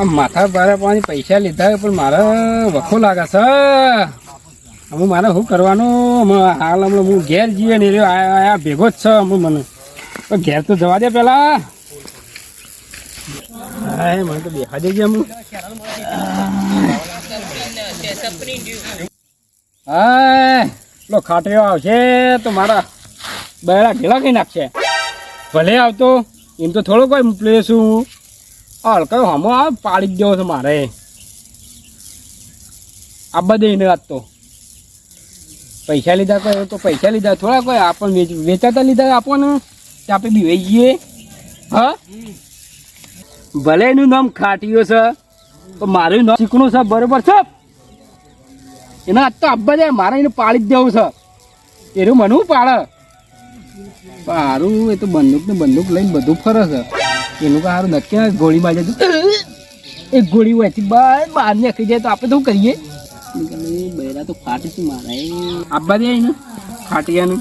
આ માથા ભારે પાણી પૈસા લીધા પણ મારે વખો લાગે છે. હું મારે શું કરવાનું? હાલ હમણાં હું ઘેર જઈએ ને રહ્યો આ ભેગો જ છે હમણાં મને. તો ઘેર તો જવા દે પેલા. મને તો બેસા દેજે હમણાં. હા, પેલો આવશે તો મારા બહેરા ઢેલા કઈ નાખશે? ભલે આવતો, એમ તો થોડો કોઈ પ્લેસ હું. હલકાયો હમો આ પાડી દેવો છે મારે. આ બધે એને વાત તો. પૈસા લીધા કોઈ તો પૈસા લીધા, થોડા કોઈ આપણને વેચાતા લીધા આપણને તે આપણે બીવાઈ જઈએ. હા? ભલે એનું નામ ખાટીયો છે, તો મારું નામ ચીકણું છે, બરોબર છે? એના હાથ તો આપવા જાય મારે એને પાડી જ દેવું છે. એનું મનવું પાડે? સારું એ તો બંદૂક ને બંદૂક લઈને બધું ફરે છે. એનું સારું નક્કી ગોળી મારી જાય એક ગોળી હોય બહાર બહાર નીકળી જાય તો આપણે શું કરીએ? બૈરા તો ફાટી શું મારા આપવા દે ને ફાટિયાનું.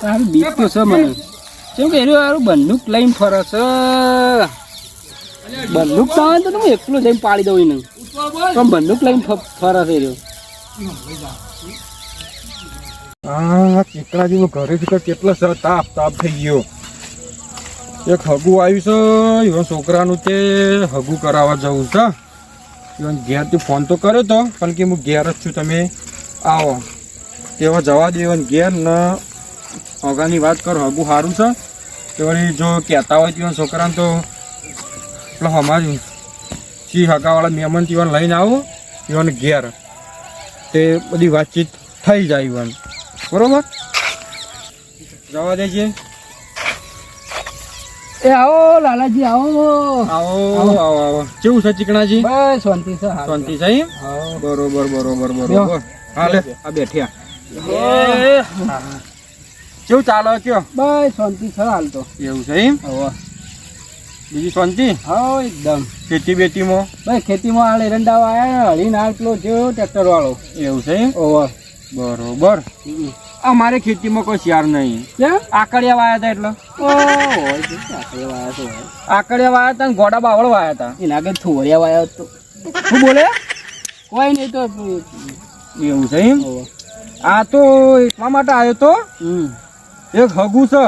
સારું બીક તો છે મને. કેમ કે એનું સારું બંદૂક લઈને ફરો છે. બંદૂક તો આવે તો હું એકલું જઈને પાડી દઉં એને. પણ બંદૂક લઈને ફરો ફરે છે રહ્યો હા ચીકડા જેવું ઘરે કેટલો સર તાપ તાપ થઈ ગયો. એક હગું આવ્યું છે એવા છોકરાનું તે હગું કરાવવા જવું છે. ઈવન ઘેરથી ફોન તો કર્યો તો, પણ કે હું ઘેર જ છું, તમે આવો. તેવા જવા દે, ઈવન ઘેર ન. હગાની વાત કરો, હગું સારું છે. તે જો કહેતા હોય તેવા છોકરાને તો પેલો અમારી સી હગાવાળા મહેમાન તીવન લઈને આવો, ઈવન ઘેર. તે બધી વાતચીત થઈ જાય ઈવન. બરોબર? જવા દેજે. એ આવો લાલાજી આવો. આવો આવો. આવો કેવું છે ચીકણાજી? બસ શાંતિ છે. શાંતિ છે એમ? બરોબર બરોબર બરોબર. હાલે આ બેઠ્યા. કેવું ચાલે કયો? બસ શાંતિ છે હાલ તો. એવું છે એમ? બીજી શાંતિ? હા એકદમ. ખેતી બેતીમાં ભાઈ ખેતીમાં હાલ એરંડા આયા હળીને હાલ પેલો જેવો ટ્રેક્ટર વાળો. એવું છે એમ? ઓવર બરોબર. અમારે ખેતીમાં કોઈ શિયાર નહીં. આકડિયા વાયા હતા એટલે. આપણે વાયા તો આકડિયા વાયા હતા ગોડા બાવળ વાયા હતા. એના આગળ થોડિયા વાયા હતો. શું બોલે? કોઈ નહીં તો એવું છે એમ? આ તો એટલા માટે આવ્યો તો? એક હગું છે.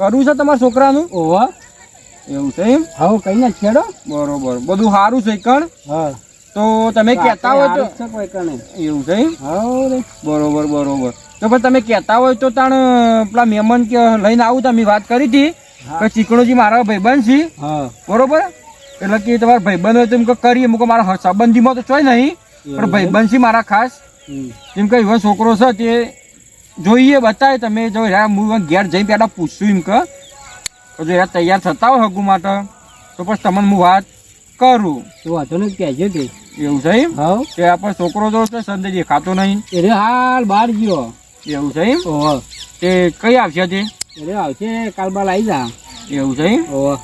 કરવું છે તમારા છોકરાનું? ઓવા એવું છે એમ? હવે કઈ ના છેડો. બરોબર. બધું સારું છે કણ? હા. તો તમે કહેતા હોય તો એવું છે એમ? હા બરોબર બરોબર. તો પણ તમે કહેતા હોય તો તાણ પેલા મહેમાન કે લઈને આવું તમે વાત કરી હતી. કે ચીકણોજી મારા ભાઈબંધ છે. બરોબર? એટલે કે તમારા ભાઈબંધ હોય તો એમ કે કરીએ. મૂકો મારા સંબંધીમાં તો ચોય નહીં પણ ભાઈબંધ છે મારા ખાસ. એમ કે એવો છોકરો છે તે જોઈએ બતાવે તમે. જો યાર હું ઘેર જઈને પહેલાં પૂછશું એમ કે જો યાર તૈયાર થતા હોય હગું માટે તો પછી તમને હું વાત કરું. તો વાંધો નહીં કહેજો તે. એવું છે એમ? હા. કે આપણો છોકરો જો છે સંદેજી ખાતો નહીં. એટલે હાલ બહાર ગયો. એવું છે એમ? ઓહો. તે કઈ આવશે તે એટલે આવશે કાલ બાલ આવી જા. એવું છે એમ? ઓહો.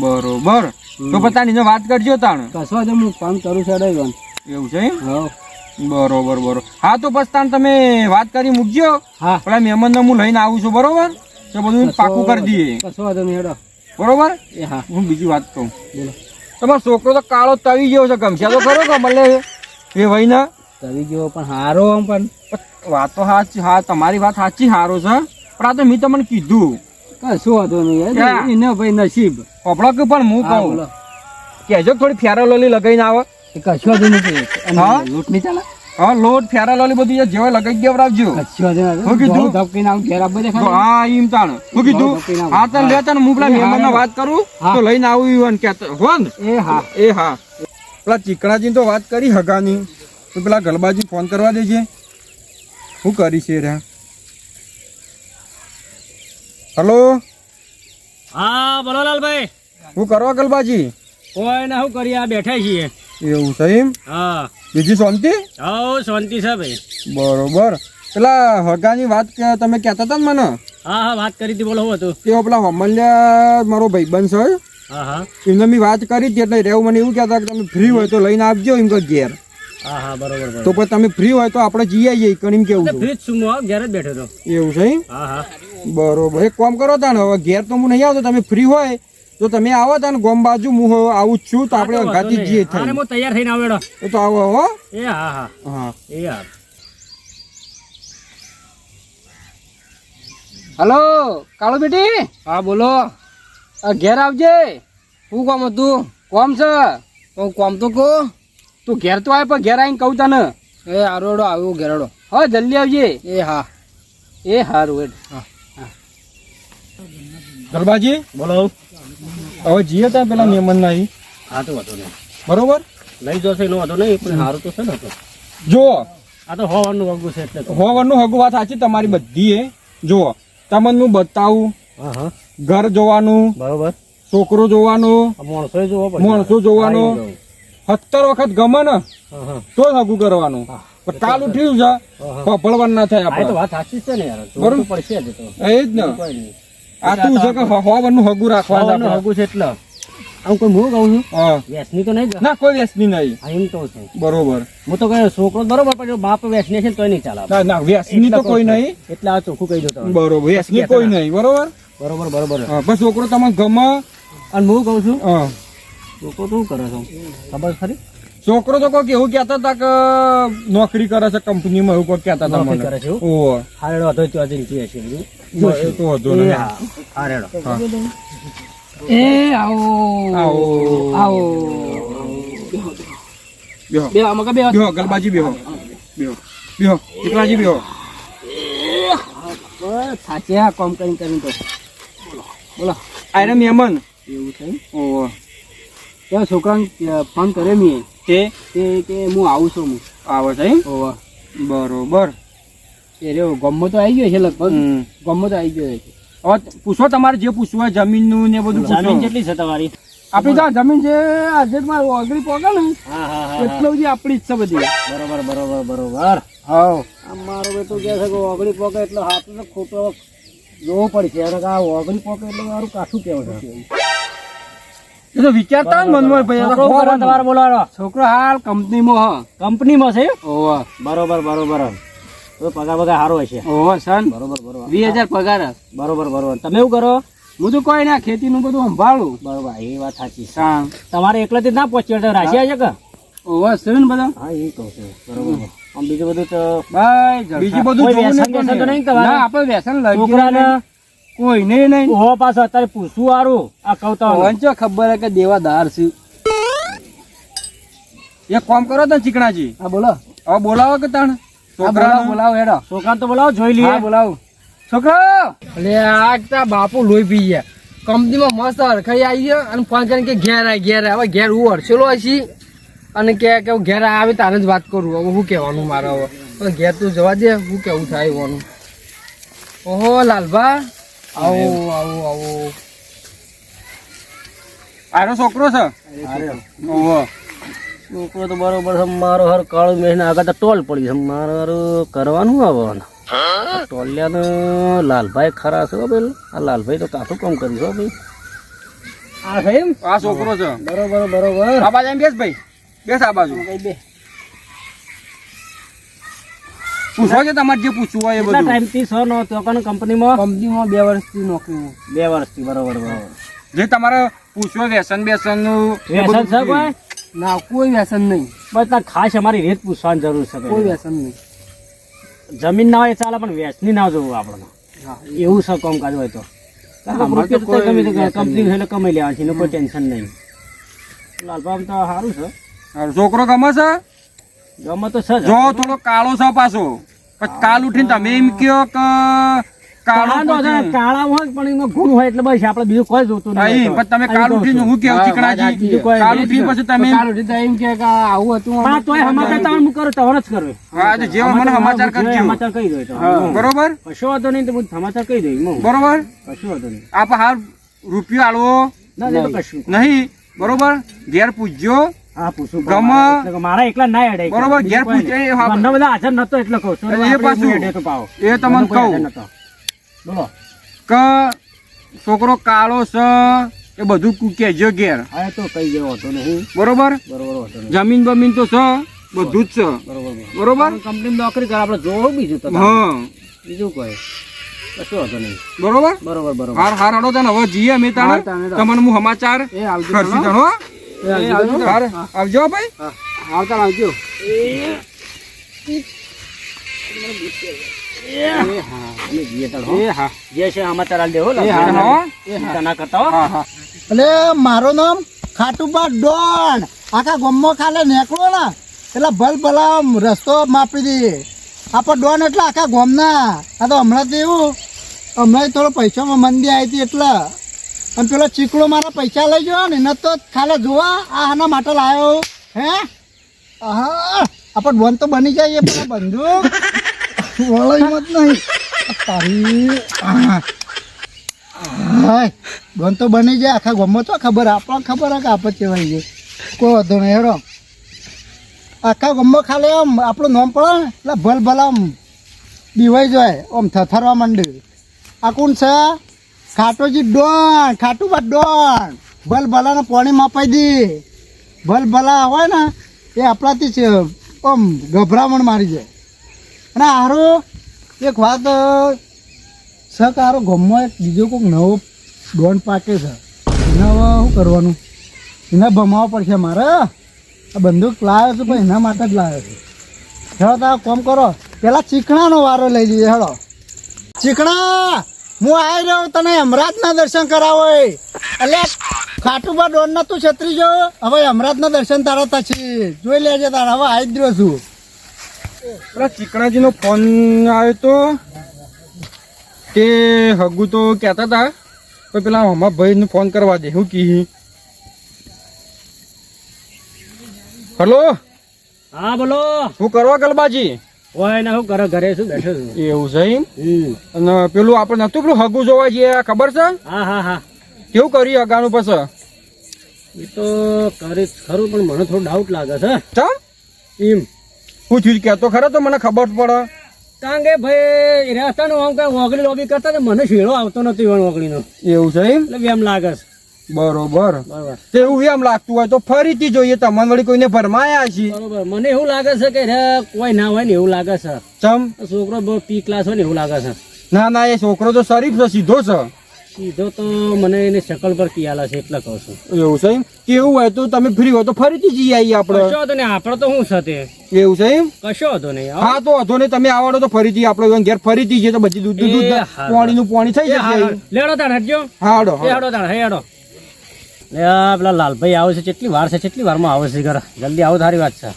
બરોબર. તો પોતાની વાત કરજો તાણ. કશો તો હું કામ કરું છું અડે એવું છે એમ? હા. બરોબર બરોબર. હા તો પછી તાણ તમે વાત કરી મૂકજો. હા. પેલા મહેમાનને હું લઈને આવું છું બરોબર? તો બધું પાકું કરી દઈએ. કશો વાંધો નહીં હેડો. બરોબર? એ હા. હું બીજી વાત કહું. બોલો. તમારો છોકરો તો કાળો તવી ગયો છે ગમશે. તો ખરો કે મળે એ વહી ના તવી ગયો પણ હારો આમ પણ. વાત તો સાચી હા તમારી વાત સાચી સારો છે. પણ આ તો મેં તમને કીધું. કશું વાંધો નહીં એને ભાઈ નસીબ. પપડો કે પણ હું કહું? કેજો થોડી ફેરા લોલી લગાવીને આવે. કશું વાંધો નથી હા? લૂંટ નહીં ચાલે. હા લોટ ફેરા લોલી બધું જેવા લગાઈ ગયા આવજો. શું કીધું? ધપ કઈને આવું ઘેર ખાલી. હા એમ તાણ. શું કીધું. હા તને લે તને હું પેલા મહેમાન વાત કરું તો લઈને આવું ઈવન કે હો ને? એ હા. એ હા. પેલા ચીકણાજી તો વાત કરી હગાની. તો પેલા ગલબાજી ફોન કરવા દેજે. શું કરી છે રે? હલો? હા બોલો લાલભાઈ. શું કરવા ગલબાજી? કોઈ ના શું કરીએ? આ બેઠા છીએ. એવું છે એમ? હા. બીજી શાંતિ? હા શાંતિ છે ભાઈ. બરોબર. પેલા હગાની વાત તમે કહેતા હતા ને મને? હા હા વાત કરી હતી બોલો હું હતું? તે પેલા હમલ્યા મારો ભાઈબંધ છે. હા હા. એમને મેં વાત કરી હતી એટલે રેવું મને એવું કહેતા કે તમે ફ્રી હોય તો લઈને આપજો એમ કે ઘેર. હા હા બરોબર તો પછી તમે ફ્રી હોય તો આપણે જઈ આવીએ કણ કેવું ફ્રી જ છું હું ઘેર જ બેઠો એવું છે હા હા. બરોબર. એક કામ કરો તાણ હવે ઘેર તો હું નહીં આવતો તમે ફ્રી હોય તો તમે આવો તો ને ગોમ બાજુ હું આવું જ છું તો આપણે ગાતી જઈએ થાય હું તૈયાર થઈને આવેડો એ તો આવો હો. એ હા હા. હા. એ હા. હલો કાળો બેટી? હા બોલો. આ ઘેર આવજે. શું કોમ હતું? કોમ છે? હું કોમ તો કહો. તું ઘેર તો આવે પણ ઘેર આવીને કહું તને. એ આરોડો આવ્યો ઘેરડો. હા જલ્દી આવજે. એ હા. એ હારું એડ હા. ગરબાજી બોલો. હવે જઈએ ત્યાં પેલા મહેમાન નહીં હા તો વાંધો નહીં. બરોબર? લઈ જશે એનો વાંધો નહીં પણ સારું તો છે ને તો. જુઓ. આ તો હોવાનું હગું છે એટલે તો. હોવાનું હગું વાત સાચી તમારી બધી એ જુઓ. તમને હું બતાવું. હા હા. ઘર જોવાનું. બરોબર. છોકરો જોવાનું. માણસો જોવો માણસો જોવાનું. સત્તર વખત ગમે ને તો સગું કરવાનું. પણ કાલ ઉઠ્યું છે ભળવાન ના થાય આપણે. વાત સાચી છે ને યાર. બરોબર. પડશે એ જ ને. આ તું છે કે હોવાનું હગું રાખવાનું. વાગું છે એટલે. આમ કોઈ હું કહું છું? વ્યસની તો નહીં ના કોઈ વ્યસની નહીં. એમ તો છે. બરોબર. હું તો કહ્યું છોકરો બરોબર પણ બાપ વ્યસની છે તો તોય નહીં ચાલે ના ના વ્યસની તો કોઈ નહીં. એટલે આ ચોખ્ખું કહી દો બરોબર વ્યસની કોઈ નહીં બરોબર? બરોબર બરોબર. બસ છોકરો તમને ગમે? અને હું કહું છું હા. છોકરો શું કરે છે? ખબર ખરી? છોકરો તો કોઈ એવું કહેતા હતા કે નોકરી કરે છે કંપનીમાં એવું કોઈ કહેતા હતા મને. કરે છે એવું? હારેડો હતો તો આજે જોઈએ છે એ તો વાંધો એ નહીં હા હારેડો. એ આવો. આવો. આવો. બેહો. બે આમાં બે બેહો? ગલબાજી બેહો. બેહો. બેહો ચીકલાજી બેહો? સાચે આ કોમ કરીને કરીને તો. બોલો. આયરે મહેમાન. એવું છે ઓહો. ત્યાં છોકરાને ફોન કર્યો મેં. તે? તે કે હું આવું છું હું. આવે છે બરોબર. એ રહ્યો ગમો તો આવી ગયો છે લગભગ. ગમો તો આવી ગયો છે. હવે પૂછો તમારે જે પૂછવું હોય જમીનનું ને બધું જમીન કેટલી છે તમારી? આપણી તો જમીન છે આજેટમાં ઓગળી પોકે ને હા હા હા. બધી આપણી જ છે બધી. બરોબર બરોબર બરોબર. હા. મારો બેટો કહે છે કે ઓગળી પોકે એટલે હાથ તો ખોટો જોવો પડશે. અને આ ઓગળી પોકે એટલે મારું કાઠું કેવું છે. એ તો વિચારતા ને મનમાં ભાઈ. તમારે બોલાવો. છોકરો હાલ કંપનીમાં હ. કંપનીમાં છે? ઓવા બરોબર બરોબર. તો પગાર પગાર સારો હશે. ઓવા સન. બરોબર બરોબર. વીસ હજાર પગાર બરોબર બરોબર. તમે એવું કરો હું તો કોઈ ના ખેતીનું બધું સંભાળું. બરોબર એ વાત સાચી છે. તમારે એકલાથી ના પહોંચી તો રાશિયા છે કે? ઓવા છે ને બધા. હા એ કહું છું. બરોબર આમ બીજું બધું તો ભાઈ બીજું બધું ના આપણે વ્યસન લઈ છોકરાને કોઈ નહીં હો પાછો અત્યારે પૂછવું સારું આ કવતા વંચો ખબર હે કે દેવાદાર છે. એક કામ કરો તો ચીકણાજી. હા બોલો. હવે બોલાવો કે તણ? છોકરા બોલાવો હેડો. છોકરા તો બોલાવો જોઈ લઈએ. બોલાવો. છોકરો! એટલે આ તા બાપુ લોહી પી ગયા. કંપનીમાં મસ્ત હરખાઈ આવી ગયો અને ફોન કરીને કે ઘેર આય ઘેર હવે ઘેર હું હરસેલો હશી? અને કે કે હું ઘેર આવે તારે જ વાત કરું. હવે શું કહેવાનું મારે હવે. પણ ઘેર તું જવા દે શું કેવું થાય હોવાનું ઓહો લાલભા. આવો આવો આવો. આરો છોકરો છે? ઓહો. છોકરો તો બરોબર છે મારો હર કાળો મેં આગળ તો ટોલ પડી છે મારે હર કરવાનું આવવાનું. ટોલિયાને લાલભાઈ ખરા છે હો આ લાલભાઈ તો કાઠું કામ કર્યું છે ભાઈ. આ છે એમ? આ છોકરો છે. બરોબર બરોબર. આ બાજુ બેસ ભાઈ. બેસ આ બાજુ. બે. પૂછો કે તમારે જે પૂછવું હોય એ બધું. ટાઈમથી છો નો તો કણ કંપનીમાં? કંપનીમાં બે વર્ષથી નોકરી. બે વર્ષથી બરોબર બરોબર. જે તમારે પૂછવું વ્યસન બેસનનું વ્યસન છે કોઈ? ના કોઈ વ્યસન નહીં. બસ ખાસ અમારી રેત પૂછવાની જરૂર છે કોઈ વ્યસન નહીં. જમીન ના હોય ચાલે પણ વ્યસની ના જોવું આપણને. એવું છે કામકાજ હોય તો. કંપની એટલે કમાઈ લેવાની કોઈ ટેન્શન નહીં. લાલભાઈ તો સારું છે. છોકરો ગમે છે? ગમે તો છે જો. થોડો કાળો છો પાછો. કાલ ઉઠીને તમે એમ કયો કે કાળા તો છે, પછી- કાળા હોય પણ એમાં ગુણ હોય એટલે બસ આપણે બીજું કોઈ જોતું નહીં પણ તમે કાલ ઉઠીને હું કેવું ચીકણાજી વાત સાચી છે. કાલ ઉઠીને પછી તમે કાલ ઉઠી એમ કે કે આવું હતું પણ તોય સમાચાર તો હું કરું તવર જ કરું હા, તો જે મને સમાચાર કરજો. સમાચાર કહી દો બરોબર? કશો વાંધો નહીં તો હું સમાચાર કહી દઉં બરોબર? કશું વાંધો નહીં. આપ હાલ રૂપિયો આલવો. ના ના, એ તો કશું. નહીં બરોબર? ઘેર પૂછજો એટલે કે મારા એકલા ના અડાય બરોબર, ઘેર પૂછે, નહીં. એ હા. ઘરના બધા હાજર નતો એટલે કહું. છું એ પાછું. હું તો પાવ. એ તમને કહું. બોલો. કે છોકરો કાળો છે એ બધું કુ- કહેજો ઘેર. હા તો કઈ જેવો હતો નહીં. બરોબર? બરોબર જમીન બમીન તો છે બધું જ છે. બરોબર કંપની નોકરી કરે આપણે જોવું બીજું તો હા. બીજું કોઈ? કશો હતો નહીં. બરોબર? બરોબર બરોબર. હાર હાર હડો તને હવે જઈએ અમે તાણે. તમને હું સમાચાર કરશું તણો. આવજો ભાઈ? આવતા આવજો. મારું નામ ખાટુબા ડોન. આખા ગમો ખાલે નીકળો ને એટલે ભલ ભલા રસ્તો માપી દઈએ. આપણે ડોન એટલે આખા ગોમના. આ તો હમણાં તો એવું હમણાં થોડો પૈસામાં મંદી આવી હતી એટલે. અને પેલો ચીકડો મારા પૈસા લઈ ગયો ને ન તો ખાલે જોવા, આ આના માટે લાવ્યો હે? હા આપણે ડોન તો બની જાય પેલા બંધુ વળાઈ મત નહીં. તારી ડોન તો બની જાય, આખા ગમો તો ખબર, આપણને ખબર કે આપણે કહેવાય જાય. કોઈ વાંધો નહીં, હેડો. આખા ગમો ખાલી આમ, આપણું નામ પડે ને, એટલે ભલ ભલ આમ બીવાઈ જાય, આમ થથરવા માંડ્યું આ કોણ છે? ખાટોજી ડોન ખાટું બા ડોન. ભલ ભલાને પાણી માપાઈ દી. ભલ ભલા હોય ને, એ આપણાથી છે આમ ગભરામણ મારી જાય. અને હારો, એક વાત સક હારો ગમમાં એક બીજો કોઈક નવો ડોન પાકે છે. એના શું કરવાનું? એને ભમાવવા પડશે મારે. આ બંદૂક લાવ્યો છું, પણ એના માટે જ લાવ્યો છું. હેડો તમે કામ કરો. પેલા ચીકણાનો વારો લઈ લઈએ હેડો ચીકણા! હું આવી રહ્યો તને યમરાજના દર્શન કરાવો એટલે ખાટુબા ડોનના તું છત્રી જો. હવે યમરાજના દર્શન તારા થશે. જોઈ લેજે તારા હવે આવી જ રહ્યો છું. પેલા ચીકણાજીનો ફોન આવ્યો તો તે હગુ તો કહેતા હતા તો પેલા હમા ભાઈને ફોન કરવા દે હું કી? હલો? હા બોલો. હું કરવા ગલબાજી? ઓય ના હું કરે ઘરે શું બેઠો છું? એવું છે એમ. અને પેલું આપણે નતું પેલું હગુ જોવા જઈએ ખબર છે? હા હા હા. કેવું કર્યું અગાનું પછી? એ તો કરે ખરું પણ મને થોડું ડાઉટ લાગે છે. ચમ? એમ. હું થયું કહેતો ખરો તો મને ખબર પડે. કારણ કે ભાઈ રહેતા નું આમ કઈ ઓગળી લોબી કરતા મને શેડો આવતો નથી ઓગળીનો એવું છે એમ? એટલે એમ લાગે છે. બરોબર. એવું એમ લાગતું હોય તો ફરીથી જોઈએ તમને વળી કોઈને ભરમાયા છે? બરોબર. મને એવું લાગે છે કે કોઈ ના હોય ને એવું લાગે છે. ચમ? છોકરો બહુ પી ક્લાસ હોય ને એવું લાગે છે. ના ના એ છોકરો તો શરીફ છે સીધો છે. સીધો તો મને એને શકલ પર કિયાલા છે એટલે કહું છું. એવું છે કેવું હોય તો તમે ફ્રી હોય તો ફરીથી જઈ આવીએ આપણે. કશો હતો ને આપણે તો શું છે તે? એવું છે એમ? કશો હતો નહીં હા. તો હતો નહીં તમે આવડો તો ફરીથી આપણે ઘેર ફરીથી જઈએ તો બધી દૂધ દૂધ પાણી નું પાણી થઈ જશે લેડો તાણ હટજો. હાડો હડો. તાણ હડો. પેલા લાલભાઈ આવે છે કેટલી વાર છે કેટલી વારમાં આવે છે ઘર? જલ્દી આવો તારી વાત છે.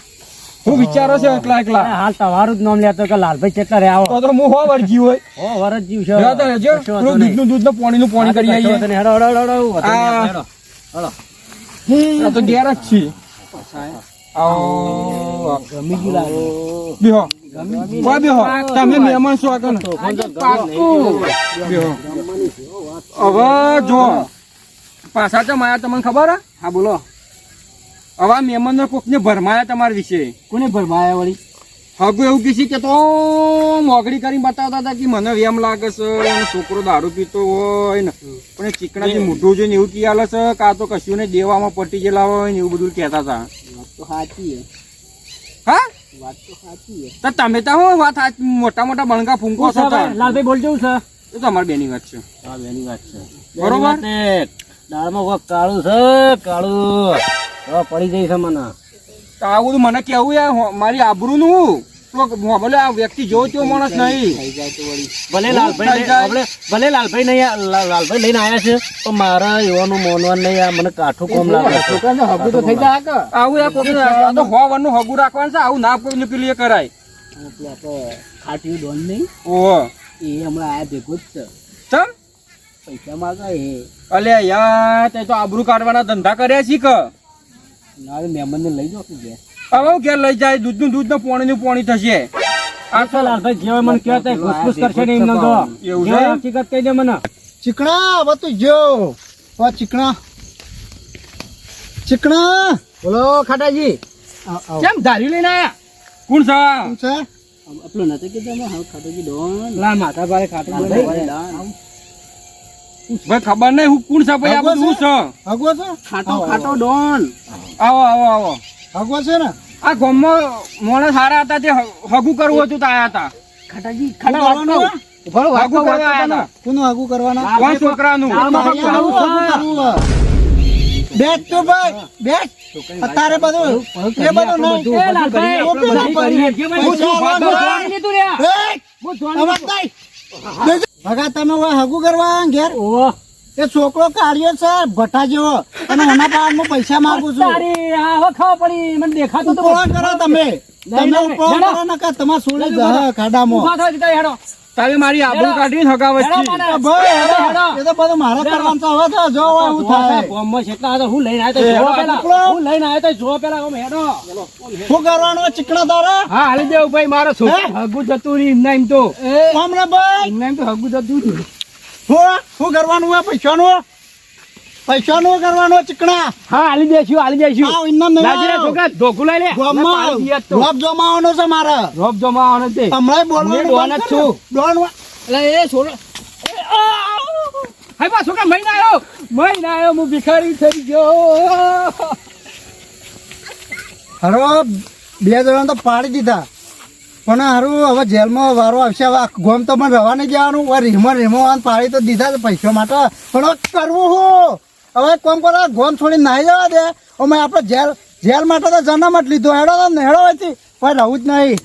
હું વિચારો છે એકલા એકલા? હાલ તમારું જ નામ લેતો કે લાલભાઈ કેટલા રે આવો તો તો હું હો વળગી હોય. વરસ જીવ છે. જા તારે જો દૂધનું દૂધનું પાણી નું પાણી કરી આવીએ. નહીં. હેડો હેડો હેડો હેડો. હેડો હેડો તો જ છીએ. આવો. ગમી ગયું લાગે. બેહો. કોઈ બેહો. તમે મહેમાન છો આગળ. બેહો. હવે જો. પાછા તો માયા તમને ખબર હા? બોલો. હવે આ મહેમાનનો કોકને ભરમાયા તમારા વિશે. કોને ભરમાયા વળી? હગુ એવું કીધી કે તો મોગડી કરીને બતાવતા હતા કે મને એમ લાગે છે અને છોકરો દારૂ પીતો હોય ને. પણ ચીકણાથી મોઢું જોઈને એવું કહી આલે છે કાં તો કશું ને દેવામાં પટી ગયેલા હોય ને એવું બધું કહેતા હતા. વાત તો સાચી હા. વાત તો સાચી તો તમે તો હું વાત મોટા મોટા બણકા ફૂંકો છો. લાલભાઈ બોલજો છે? એ તો અમારી બેની વાત છે. હા બેની વાત છે. બરોબર. દાળમાં કોક કાળું છે કાળું. હવે પડી જઈ છે મને તો આ બધું મને કેવું યાર મારી આબરૂનું. નું ભલે આ વ્યક્તિ જો તેવો માણસ નહીં. ભલે લાલભાઈ ભલે લાલભાઈ નહીં લાલભાઈ લઈને આવ્યા છે તો મારા યુવાનું મોનવાનું નહીં આ મને કાઠું કોમ લાગે છે. હગું તો થઈ જાય આવું યાર તો વનનું હગું રાખવાનું છે આવું ના કોઈને પેલું એ કરાય. ખાટ્યું ડોન નહીં? ઓહો. એ હમણાં આયા ભેગું જ છે. ચમ? પૈસા માગા હે. અલે યાર તે તો આબરૂ કાઢવાના ધંધા કર્યા છે કે? ના મહેમાનને લઈ જાઓ કે ઘેર. હવે હું ઘેર લઈ જાય દૂધનું દૂધ ને પાણીનું પાણી થશે. આ તો લાલભાઈ જે હોય મને કહે તે ઘૂસઘૂસ કરશે ને એમને તો એવું છે? હકીકત કહી દે મને. ચીકણા હવે તું જો. ઓ ચીકણા. ચીકણા. બોલો ખાટાજી. કેમ ધારી લઈને આયા? કોણ છે? કોણ છે? આપણો નથી કીધું ખાટાજી ડોન. લા માથા ભારે ખાટું બોલે. ડોન. ભાઈ ખબર નહીં હું કોણ છે ભાઈ આ બધું છે હગવો છે ખાટો ખાટો ડોન આવો આવો આવો હગવો છે ને આ ગામમાં માણસ સારા હતા તે હગું કરવું હતું તા આયા હતા ખાટાજી ખાટા હે? ઉભારો હાગુ કરવા આયા હતા કોનું આગું કરવાના કોણ છોકરાનું. બેસ તો ભાઈ બેસ અત્યારે બધું એ બધું નહીં એ લાલભાઈ, ઓકે, ઓપી ભાઈ, પૈસા હું નહીં. લીધું રે. એ, હું. બેસ. ભગા તમે હગુ કરવા ઘેર? ઓહો. એ છોકરો કાઢ્યો છે ભટ્ટા જેવો. અને ઓના હું પૈસા માંગુ છું. અરે આ ખાવ પડી મને દેખાતું તો કરો તમે. તમે ઉપવાસ કરો નકા તમારે સોળે જશે ખાડામાં. હેડો. તારે મારી આબરૂ કાઢી. એ તો બધું મારે કરવાનું છે. હવે જો હું થાય. બોમ્બમાં છેટલા હતા, હું લઈને આવ્યો તો એ, પેલા. હું લઈને આવ્યો તો જોવો પેલા, હેડો. શું કરવાનું ચીકણા તારા? હા હાલી દેવ ભાઈ મારો છો હગું જતું એમના એમ તો. હમણે ભાઈ? એમના એમ તો હગું જતું રહ્યું હું શું કરવાનું પૈસાનું? પૈસાનું કરવાનું ચીકણા. હા આલી દેશું આલી દેશું. આવ ઇન્નામ નહીં લાજી છોકરા ધોકું લઈ લે. ના. રોપ જમાવાનો છે મારે. રોપ જમાવાનો છે. હમણાં બોલવાનું ડોન જ છું. ડોન એટલે એ છોડો! હાય બા છોકરા મહિના આવ્યો મહિના આવ્યો હું ભિખારી થઈ ગયો. હરો બે જણા તો પાડી દીધા. પણ હારું હવે જેલમાં વારો આવશે હવે ગોમ તો મને રવા નહીં જવાનું રીમો રીમો પાડી તો દીધા છે પૈસા માટે. પણ કરવું હું? હવે કોમ કરો ગોમ છોડી નાહી જવા દે. અમે આપણે જેલ જેલ માટે તો જન્મ જ લીધો. હેડો તો હેડો હતી પણ રહું જ નહીં.